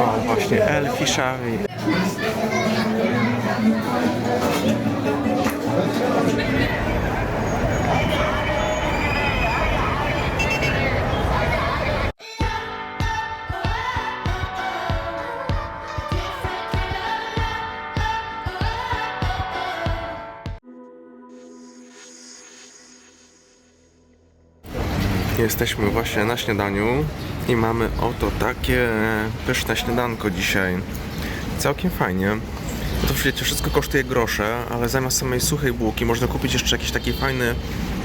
O, właśnie, Elfi Szawi. Jesteśmy właśnie na śniadaniu i mamy oto takie pyszne śniadanko dzisiaj. Całkiem fajnie. To wiecie, wszystko kosztuje grosze, ale zamiast samej suchej bułki można kupić jeszcze jakiś taki fajny,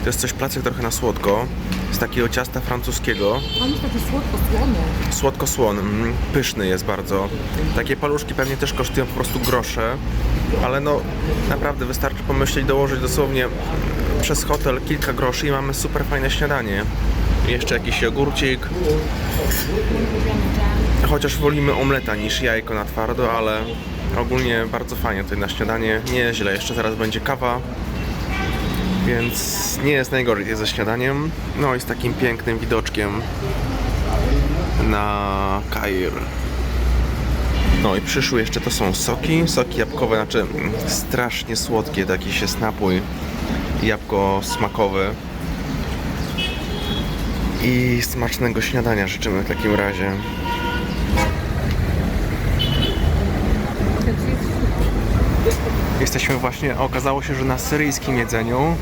to jest coś placek trochę na słodko, z takiego ciasta francuskiego. On jest taki słodko-słony. Słodko-słony, mm, pyszny jest bardzo. Takie paluszki pewnie też kosztują po prostu grosze, ale no naprawdę wystarczy pomyśleć, dołożyć dosłownie przez hotel kilka groszy i mamy super fajne śniadanie. Jeszcze jakiś jogurcik, chociaż wolimy omleta niż jajko na twardo, ale ogólnie bardzo fajnie tutaj na śniadanie. Nie źle, jeszcze zaraz będzie kawa, więc nie jest najgorzej ze śniadaniem. No i z takim pięknym widoczkiem na Kair. No i przyszły jeszcze to są soki, soki jabłkowe, znaczy mm, strasznie słodkie, taki jest napój jabłko smakowy. I smacznego śniadania życzymy w takim razie. Jesteśmy właśnie, okazało się, że na syryjskim jedzeniu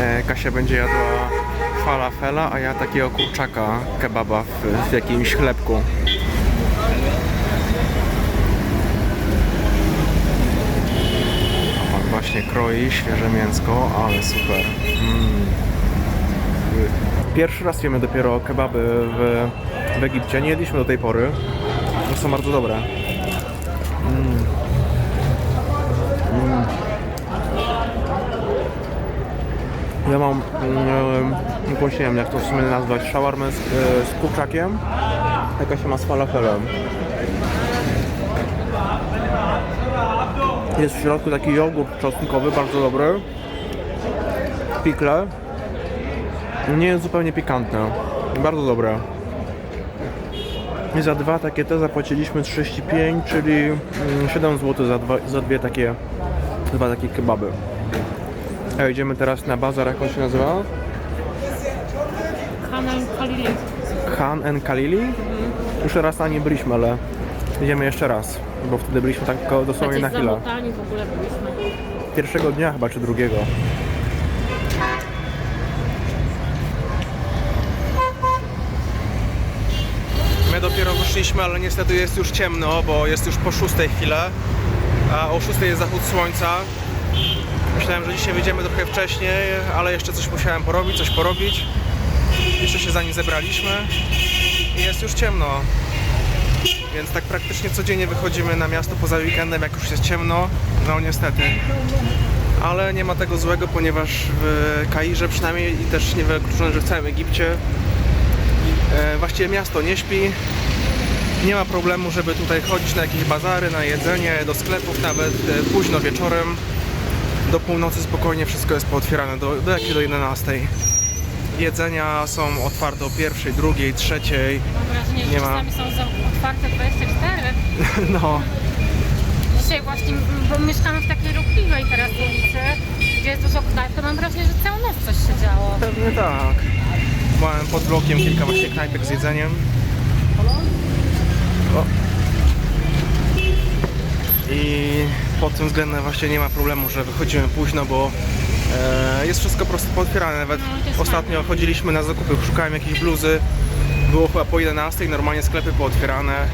e, Kasia będzie jadła falafela, a ja takiego kurczaka kebaba w, w jakimś chlebku. A właśnie kroi świeże mięsko, ale super. Mm. Pierwszy raz jemy dopiero kebaby w, w Egipcie. Nie jedliśmy do tej pory. Są bardzo dobre. Ja mam, mm, jakąś, nie jak to w sumie nazwać, shawarmę z, e, z kurczakiem. Ma z falafelem. Jest w środku taki jogurt czosnkowy, bardzo dobry. Pikle. Nie jest zupełnie pikantne. Bardzo dobre. I za dwa takie te zapłaciliśmy 35, czyli mm, 7 zł za, dwa, za dwie takie, dwa takie kebaby. A idziemy teraz na bazar, jak on się nazywa? Hanan Khalili. Han and Kalili? Już raz na nie byliśmy, ale idziemy jeszcze raz, bo wtedy byliśmy tak dosłownie na chwilę. zamotani w ogóle byliśmy. Pierwszego dnia chyba, czy drugiego. My dopiero wyszliśmy, ale niestety jest już ciemno, bo jest już po szóstej chwilę, a o szóstej jest zachód słońca. Myślałem, że dzisiaj wyjdziemy trochę wcześniej, ale jeszcze coś musiałem porobić, coś porobić. Jeszcze się zanim zebraliśmy i jest już ciemno. Więc tak praktycznie codziennie wychodzimy na miasto poza weekendem, jak już jest ciemno. No niestety. Ale nie ma tego złego, ponieważ w Kairze przynajmniej i też nie wykluczone, że w całym Egipcie e, właściwie miasto nie śpi. Nie ma problemu, żeby tutaj chodzić na jakieś bazary, na jedzenie, do sklepów nawet e, późno wieczorem. Do północy spokojnie wszystko jest pootwierane, do, do jakiej do 11. Jedzenia są otwarte o pierwszej, drugiej, trzeciej. Mam wrażenie, że Nie ma. czasami są za- otwarte 24. No, Dzisiaj właśnie, bo mieszkamy w takiej ruchliwej teraz ulicy, gdzie jest dużo knajp, to mam wrażenie, że całą noc coś się działo. Pewnie tak. Mamy pod blokiem kilka właśnie knajpek z jedzeniem. O. I pod tym względem właśnie nie ma problemu, że wychodzimy późno, bo e, jest wszystko po prostu pootwierane. Nawet No, ostatnio chodziliśmy na zakupy, szukałem jakiejś bluzy. Było chyba po 11, normalnie sklepy pootwierane.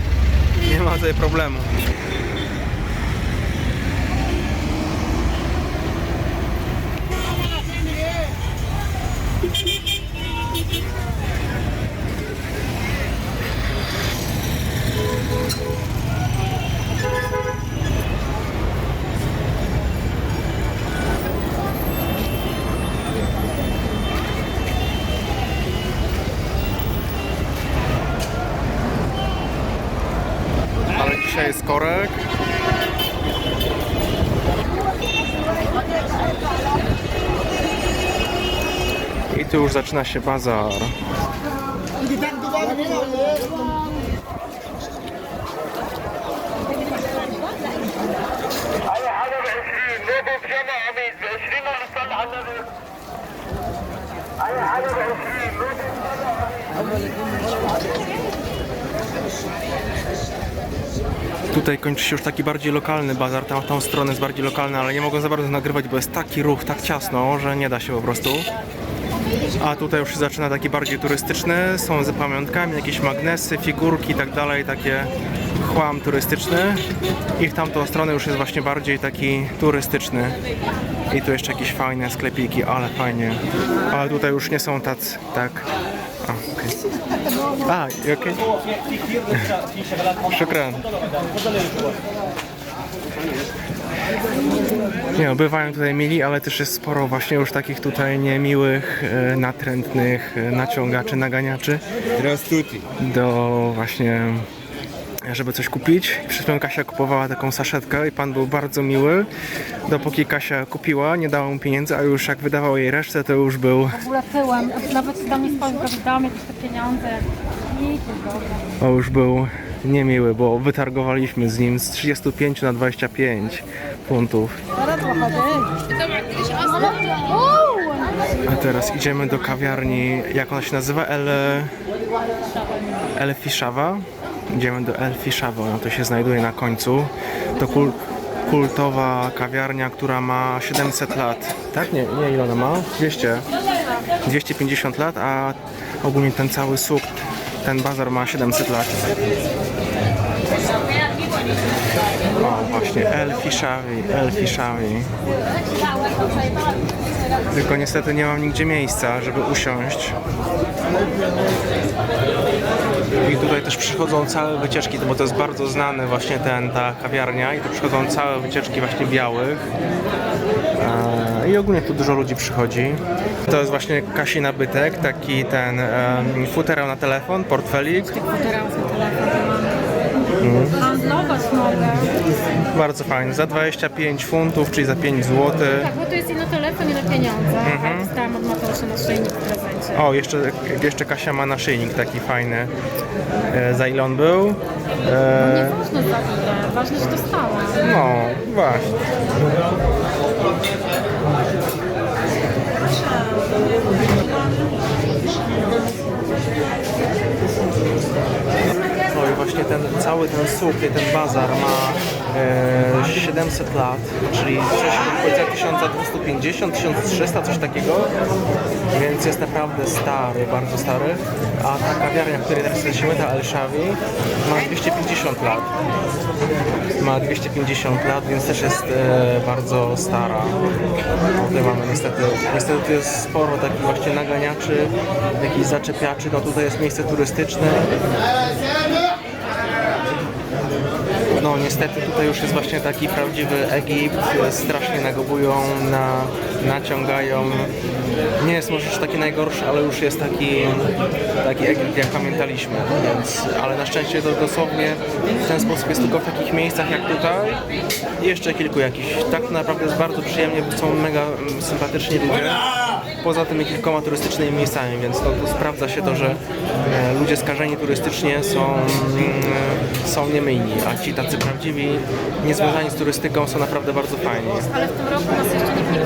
Nie ma tutaj problemu. już zaczyna się bazar. Tutaj kończy się już taki bardziej lokalny bazar, tam w tą stronę jest bardziej lokalny, ale nie mogę za bardzo nagrywać, bo jest taki ruch, tak ciasno, że nie da się po prostu. A tutaj już się zaczyna taki bardziej turystyczny, są z pamiątkami, jakieś magnesy, figurki i tak dalej, takie chłam turystyczny. I w tamtą stronę już jest właśnie bardziej taki turystyczny. I tu jeszcze jakieś fajne sklepiki, ale fajnie. Ale tutaj już nie są tacy, tak. A, okej. A, okej. Szukran. Nie no, bywają tutaj mili, ale też jest sporo właśnie już takich tutaj niemiłych, e, natrętnych e, naciągaczy, naganiaczy Здравствуйте. do właśnie, żeby coś kupić. Przed chwilą Kasia kupowała taką saszetkę i pan był bardzo miły, dopóki Kasia kupiła, nie dała mu pieniędzy, a już jak wydawał jej resztę, to już był, W ogóle pyłem, nawet do mnie spojrzał, że dałam jakieś te pieniądze. I to dobra. o, już był niemiły, bo wytargowaliśmy z nim z 35 na 25 funtów. A teraz idziemy do kawiarni, jak ona się nazywa? El... El Fiszawa. Idziemy do El Fiszawa, ona to się znajduje na końcu. To kul... kultowa kawiarnia, która ma 700 lat. Tak? Nie, nie ile ona ma? 200. 250 lat, a ogólnie ten cały suk, ten bazar ma 700 lat. O, właśnie, El Fiszawi, El Fiszawi. Tylko niestety nie mam nigdzie miejsca, żeby usiąść. I tutaj też przychodzą całe wycieczki, bo to jest bardzo znany właśnie ten, ta kawiarnia i tu przychodzą całe wycieczki właśnie białych. E, I ogólnie tu dużo ludzi przychodzi. To jest właśnie Kasi nabytek, taki ten um, futerał na telefon, portfelik. Teraz telefon mam. Handlować mogę. Bardzo fajny, za 25 funtów, czyli za 5 zł. Tak, bo to jest i na telefon, i na pieniądze. A dostałam od Mateusza na szyjnik w prezencie. O, jeszcze, jeszcze Kasia ma naszyjnik taki fajny. E, za ile on był? E, Nieważne za ile, ważne, że dostałam. no, właśnie. Ten cały ten i ten bazar ma e, 700 lat, czyli coś w okolicach 1250, 1300, coś takiego, więc jest naprawdę stary, bardzo stary, a ta kawiarnia, w której teraz jesteśmy, ta El Shawi, ma 250 lat. Ma 250 lat, więc też jest e, bardzo stara. Tutaj mamy niestety, niestety tu jest sporo takich właśnie naganiaczy, jakichś zaczepiaczy, no tutaj jest miejsce turystyczne, niestety tutaj już jest właśnie taki prawdziwy Egipt, strasznie nagobują, na, naciągają. Nie jest może już taki najgorszy, ale już jest taki, taki Egipt jak pamiętaliśmy, więc, ale na szczęście to dosłownie w ten sposób jest tylko w takich miejscach jak tutaj i jeszcze kilku jakichś. Tak naprawdę jest bardzo przyjemnie, bo są mega sympatyczni ludzie. Poza tymi kilkoma turystycznymi miejscami, więc to, to sprawdza się to, że e, ludzie skażeni turystycznie są, mm, są niemyjni, a ci tacy prawdziwi, niezwiązani z turystyką są naprawdę bardzo fajni. Ale w tym roku nas jeszcze nikt nie.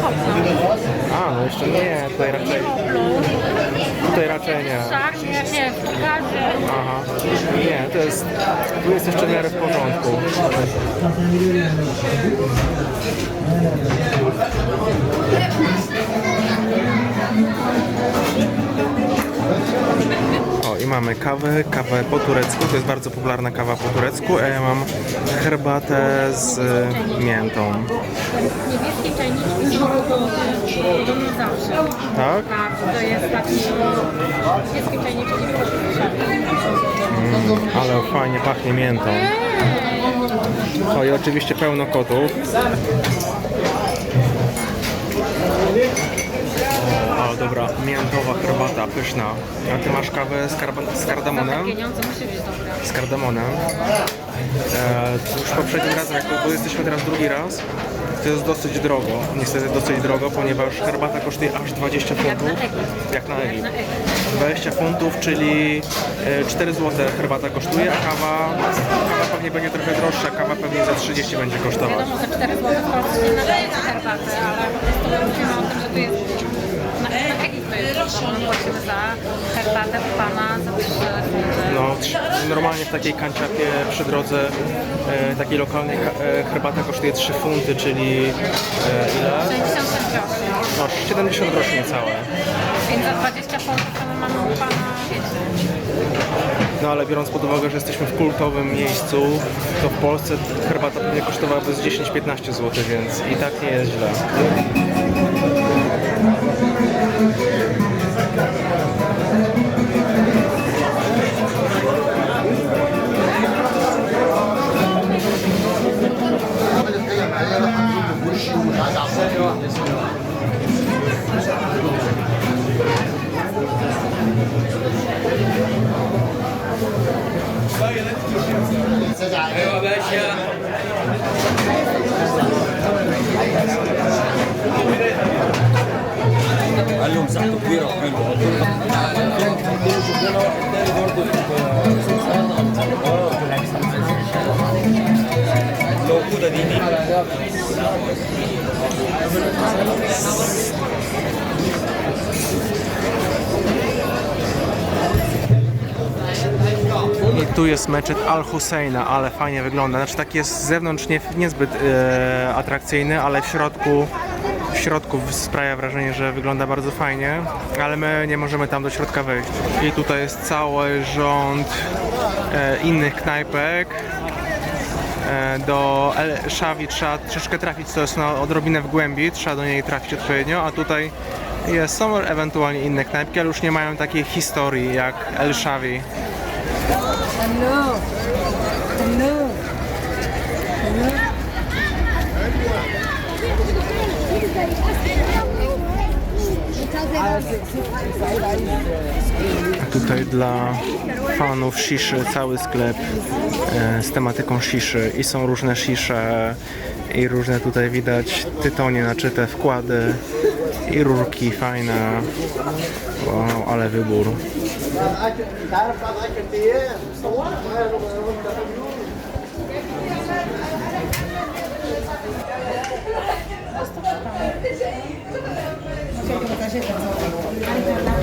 A, no jeszcze nie, tutaj raczej, tutaj raczej nie. Nie. Aha, nie, to jest, tu jest jeszcze w miarę w porządku. O, i mamy kawę, kawę po turecku, to jest bardzo popularna kawa po turecku, a ja mam herbatę z miętą. Niebieskie czajniczki są podobne zawsze. Tak? Tak, to jest taki niebieskie czajniczki. Ale fajnie pachnie miętą. O i oczywiście pełno kotów. O, dobra, miętowa herbata, pyszna. A ty masz kawę z, karba- z kardamonem? te pieniądze musi być dobre. Z kardamonem. E, już poprzednim razem, jak bo jesteśmy teraz drugi raz, to jest dosyć drogo. Niestety dosyć drogo, ponieważ herbata kosztuje aż 20 Jak na funtów. Egipt. Jak na Jak Egipt. na Egipt. 20 funtów, czyli e, 4 zł herbata kosztuje, a kawa, kawa pewnie będzie trochę droższa, kawa pewnie za 30 będzie kosztować. Wiadomo, za 4 zł w Polsce nie nadaje się herbaty, ale po prostu mówimy o tym, że tu jest My płacimy za herbatę u pana za 3 funty. No, normalnie w takiej kanciapie przy drodze e, takiej lokalnej ka- e, herbata kosztuje 3 funty, czyli e, ile? 60 groszy. No, 70 groszy niecałe. Więc za 20 funtów to my mamy u pana, wiecie. No ale biorąc pod uwagę, że jesteśmy w kultowym miejscu, to w Polsce herbata pewnie kosztowałaby z 10-15 zł, więc i tak nie jest źle. Tu jest meczet Al-Husseina, ale fajnie wygląda. Znaczy tak jest z zewnątrz nie, niezbyt e, atrakcyjny, ale w środku, w środku sprawia wrażenie, że wygląda bardzo fajnie, ale my nie możemy tam do środka wejść. I tutaj jest cały rząd e, innych knajpek. E, Do El Shawi trzeba troszeczkę trafić, to jest na odrobinę w głębi, trzeba do niej trafić odpowiednio, a tutaj jest, są ewentualnie inne knajpki, ale już nie mają takiej historii jak El Shawi. Hello. Hello. Tutaj dla fanów shiszy cały sklep e, z tematyką shiszy i są różne shisze i różne tutaj widać tytonie naczyte wkłady i rurki fajne. Wow, ale wybór. I can, تعرف بعد I can be here. So what? I don't know what Gracias.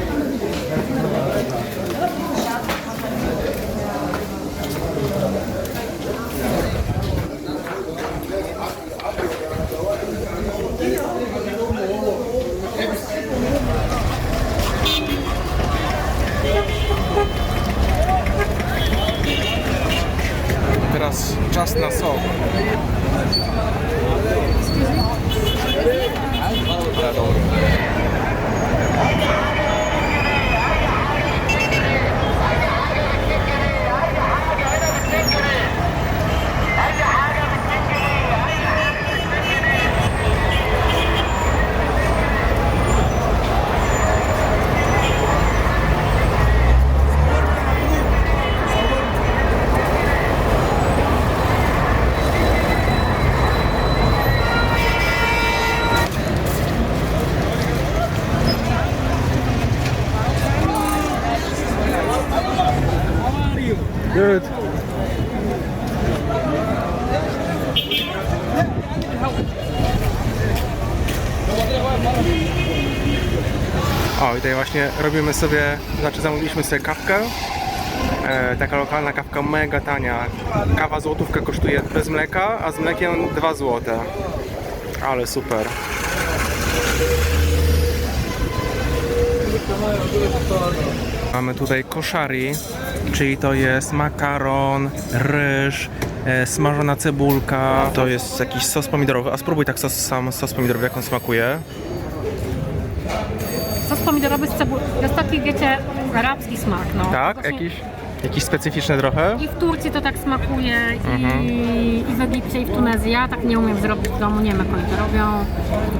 16 сок. Good. O, i tutaj właśnie robimy sobie, znaczy zamówiliśmy sobie kawkę. E, taka lokalna kawka mega tania. Kawa złotówkę kosztuje bez mleka, a z mlekiem 2 złote. Ale super. Mamy tutaj koszari, czyli to jest makaron, ryż, e, smażona cebulka. To jest jakiś sos pomidorowy. A spróbuj tak sos, sam sos pomidorowy, jak on smakuje. Sos pomidorowy z cebulą. To jest taki, wiecie, arabski smak, no. Tak? Właśnie Jakiś, jakiś specyficzny trochę? I w Turcji to tak smakuje, Mhm. i, i w Egipcie, i w Tunezji. Ja tak nie umiem zrobić w domu, nie wiem jak oni to robią.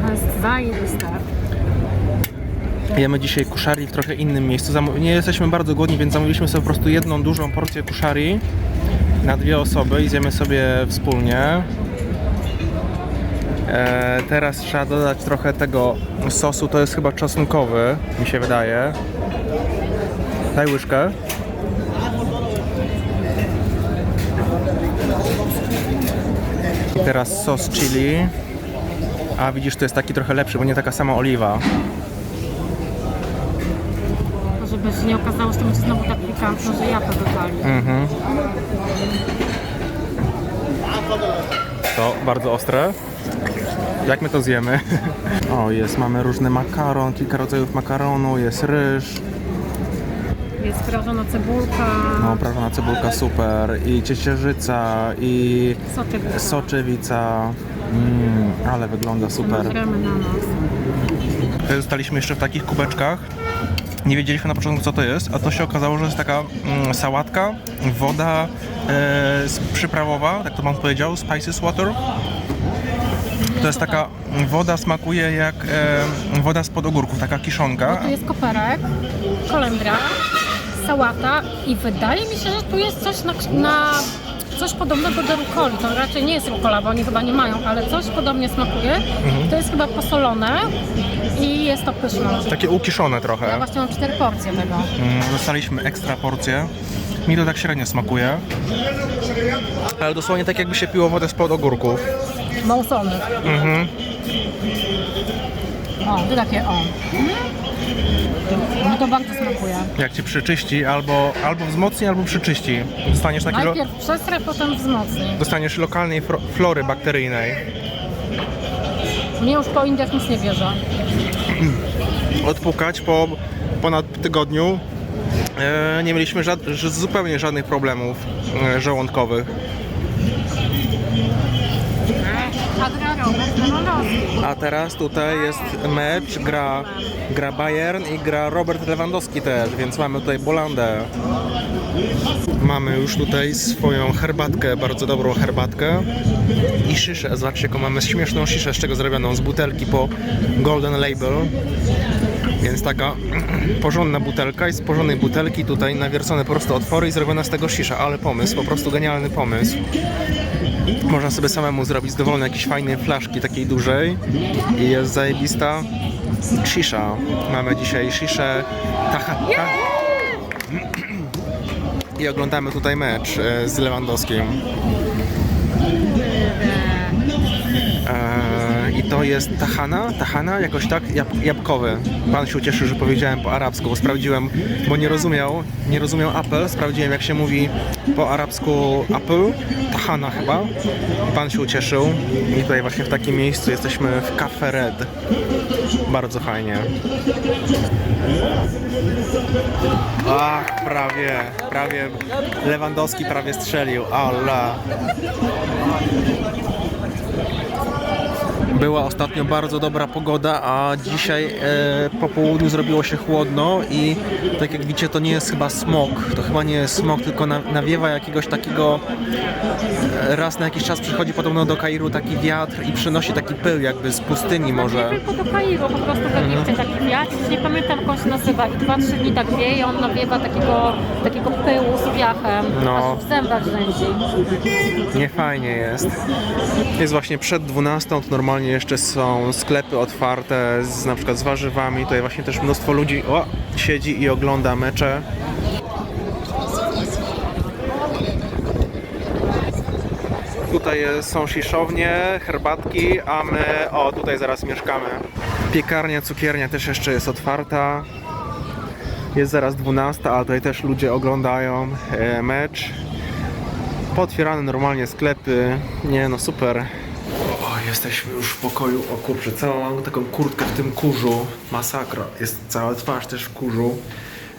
To jest zajebiste. Jemy dzisiaj kuszari w trochę innym miejscu. Nie jesteśmy bardzo głodni, więc zamówiliśmy sobie po prostu jedną dużą porcję kuszari na dwie osoby i zjemy sobie wspólnie. E, teraz trzeba dodać trochę tego sosu, to jest chyba czosnkowy, mi się wydaje. Daj łyżkę. Teraz sos chili. A widzisz, to jest taki trochę lepszy, bo nie taka sama oliwa. Żeby się nie okazało, że to będzie znowu tak pikantne, że ja to wypali. Mhm. To bardzo ostre. Jak my to zjemy? O, jest, mamy różne makaron, kilka rodzajów makaronu, jest ryż, Jest prażona cebulka, no prażona cebulka super i ciecierzyca i soczewica. Mm, ale wygląda super. Na dostaliśmy jeszcze w takich kubeczkach. Nie wiedzieliśmy na początku co to jest, a to się okazało, że jest taka mm, sałatka, woda e, przyprawowa, tak to pan powiedział, spices water. To jest taka woda, smakuje jak e, woda spod ogórków, taka kiszonka. Tu jest koperek, kolendra, sałata i wydaje mi się, że tu jest coś na, na coś podobnego do rukoli. To raczej nie jest rukola, bo oni chyba nie mają, ale coś podobnie smakuje. To jest chyba posolone i jest to pyszne. Takie ukiszone Ja trochę. właśnie mam cztery porcje tego. Mm, Dostaliśmy ekstra porcję. Mi to tak średnio smakuje. Ale dosłownie tak jakby się piło wodę spod ogórków. Małsony. Mhm. O, tu takie o. No to bardzo smakuje. Jak cię przyczyści, albo, albo wzmocni, albo przyczyści. Dostaniesz, taki lo- Najpierw przestrę, potem wzmocni. dostaniesz lokalnej fro- flory bakteryjnej. Mnie już po Indiach nic nie bierze. Odpukać po ponad tygodniu e, nie mieliśmy żad- ż- zupełnie żadnych problemów e, żołądkowych. A teraz tutaj jest mecz, gra, gra Bayern i gra Robert Lewandowski też, więc mamy tutaj Bolandę. Mamy już tutaj swoją herbatkę, bardzo dobrą herbatkę i szyszę. Zobaczcie, jaką mamy śmieszną szyszę, z czego zrobioną, z butelki po Golden Label. Więc taka porządna butelka i z porządnej butelki tutaj nawiercone po prostu otwory i zrobiona z tego shisha, ale pomysł, po prostu genialny pomysł. Można sobie samemu zrobić z dowolnej jakiejś fajnej flaszki, takiej dużej i jest zajebista shisha. Mamy dzisiaj shiszę tacha... Ta... I oglądamy tutaj mecz e, z Lewandowskim. To jest tahana, tahana, jakoś tak, jab, jabłkowy. Pan się ucieszył, że powiedziałem po arabsku, bo sprawdziłem, bo nie rozumiał, nie rozumiał Apple, sprawdziłem jak się mówi po arabsku Apple, tahana chyba. Pan się ucieszył i tutaj właśnie w takim miejscu jesteśmy w Cafe Red. Bardzo fajnie. Ach, prawie, prawie Lewandowski prawie strzelił, Allah. Była ostatnio bardzo dobra pogoda, a dzisiaj e, po południu zrobiło się chłodno i tak jak widzicie to nie jest chyba smog, to chyba nie jest smog, tylko na, nawiewa jakiegoś takiego e, raz na jakiś czas przychodzi podobno do Kairu taki wiatr i przynosi taki pył jakby z pustyni może. Nie tylko do Kairu, po prostu w Egipcie taki wiatr, już nie pamiętam jak on się nazywa i dwa, trzy dni tak wieje, on nawiewa takiego, takiego pyłu z wiachem, No. aż w zębach rzęzi. Nie fajnie jest. Jest właśnie przed 12, to normalnie jeszcze są sklepy otwarte z na przykład z warzywami. Tutaj właśnie też mnóstwo ludzi o, siedzi i ogląda mecze. Tutaj są siszownie, herbatki, a my, o tutaj zaraz mieszkamy. Piekarnia, cukiernia też jeszcze jest otwarta. Jest zaraz 12, a tutaj też ludzie oglądają e, mecz. Potwierane normalnie sklepy. Nie no super. Jesteśmy już w pokoju. O kurczę, całą mam taką kurtkę w tym kurzu. Masakra. Jest cała twarz też w kurzu.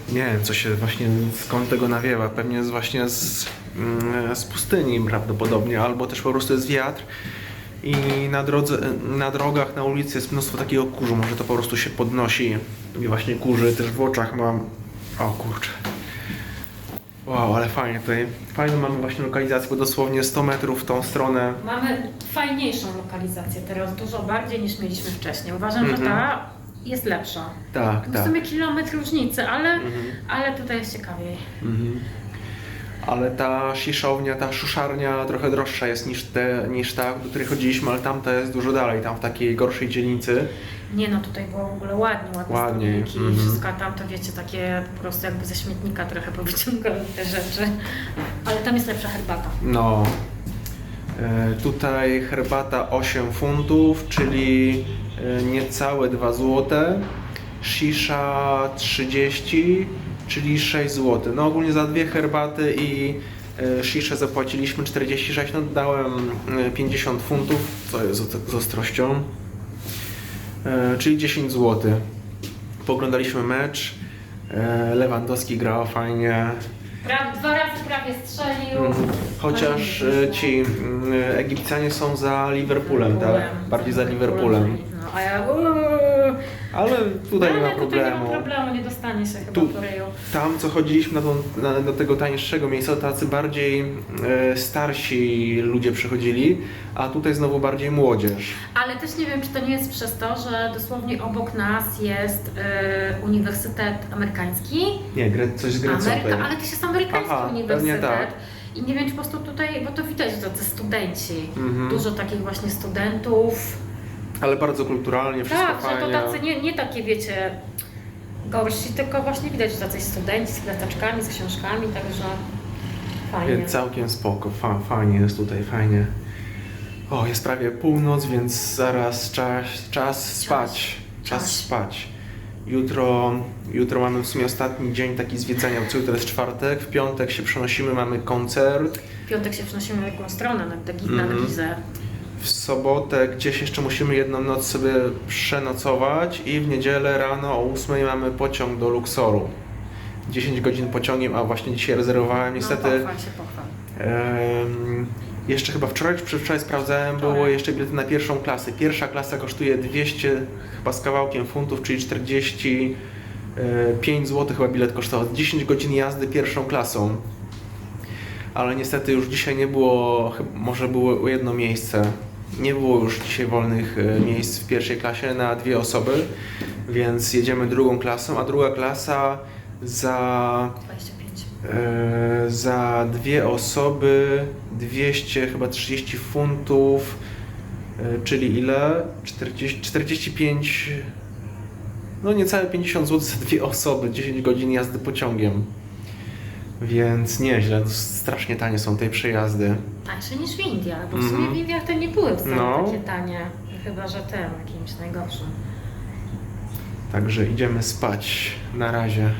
Nie wiem, co się właśnie, skąd tego nawiewa. Pewnie jest właśnie z, mm, z pustyni prawdopodobnie, albo też po prostu jest wiatr. I na, drodze, na drogach, na ulicy jest mnóstwo takiego kurzu. Może to po prostu się podnosi. I właśnie kurzy też w oczach mam. O kurczę. Wow, ale fajnie tutaj. Fajną mamy właśnie lokalizację, bo dosłownie 100 metrów w tą stronę. Mamy fajniejszą lokalizację teraz, dużo bardziej niż mieliśmy wcześniej. Uważam, że ta jest lepsza. Tak, W tak. sumie kilometr różnicy, ale, Mhm. ale tutaj jest ciekawiej. Ale ta sziszownia, ta szuszarnia trochę droższa jest niż, te, niż ta, do której chodziliśmy, ale tamta jest dużo dalej, tam w takiej gorszej dzielnicy. Nie no, tutaj było w ogóle ładnie, ładne Ładniej, stoliki mhm. i wszystko, a tam to wiecie, takie po prostu jakby ze śmietnika trochę powyciągały te rzeczy. Ale tam jest lepsza herbata. No. E, Tutaj herbata 8 funtów, czyli e, niecałe 2 złote. Shisha 30, czyli 6 zł. No ogólnie za dwie herbaty i e, shisha zapłaciliśmy 46, no dałem e, 50 funtów, co jest z- z ostrością, E, czyli 10 zł. Poglądaliśmy mecz, e, Lewandowski grał fajnie, Prawie, dwa razy prawie strzelił. Mhm. Chociaż e, ci mm, Egipcjanie są za Liverpoolem, tak? Bardziej za Liverpoolem. No, a ja... Ale tutaj nie ma Ale tutaj nie ma problemu. problemu, nie dostanie się chyba Tu- po ryju. Tam, co chodziliśmy na tą, na, do tego tańszego miejsca, tacy bardziej e, starsi ludzie przychodzili, a tutaj znowu bardziej młodzież. Ale też nie wiem, czy to nie jest przez to, że dosłownie obok nas jest y, Uniwersytet Amerykański. Nie, coś z Grecją tutaj. Ameryka, ale też jest amerykański Aha, uniwersytet. tak. I nie wiem, czy po prostu tutaj, bo to widać, że to studenci. Mhm. Dużo takich właśnie studentów. Ale bardzo kulturalnie, wszystko Tak, że fajnie. to tacy nie, nie takie, wiecie, gorsi, tylko właśnie widać, że tacy studenci z kwiateczkami, z książkami, także fajnie. Więc całkiem spoko, fa, fajnie jest tutaj, fajnie. O, jest prawie północ, więc zaraz czas, czas spać. Czas Czas. spać. Jutro, jutro mamy w sumie ostatni dzień taki zwiedzania, bo co jutro jest czwartek, w piątek się przenosimy, mamy koncert. W piątek się przenosimy na drugą stronę, na, na, na Mhm. Gizę. W sobotę gdzieś jeszcze musimy jedną noc sobie przenocować i w niedzielę rano o 8 mamy pociąg do Luxoru. 10 godzin pociągiem, a właśnie dzisiaj rezerwowałem. Niestety No, pochwal się, pochwal. Em, jeszcze chyba wczoraj czy przedwczoraj sprawdzałem, było Wczoraj. jeszcze bilety na pierwszą klasę. Pierwsza klasa kosztuje 200 chyba z kawałkiem funtów, czyli 45 zł chyba bilet kosztował. 10 godzin jazdy pierwszą klasą. Ale niestety już dzisiaj nie było, może było jedno miejsce. Nie było już dzisiaj wolnych e, miejsc w pierwszej klasie na dwie osoby, więc jedziemy drugą klasą, a druga klasa za 25. E, za dwie osoby 200 chyba 30 funtów, e, czyli ile? 40, 45 no niecałe 50 zł za dwie osoby, 10 godzin jazdy pociągiem. Więc nieźle, strasznie tanie są te przejazdy. Tańsze niż w Indiach, bo w Mhm. sumie w Indiach to nie były wcale No. takie tanie. Chyba, że tym jakimś najgorszym. Także idziemy spać. Na razie.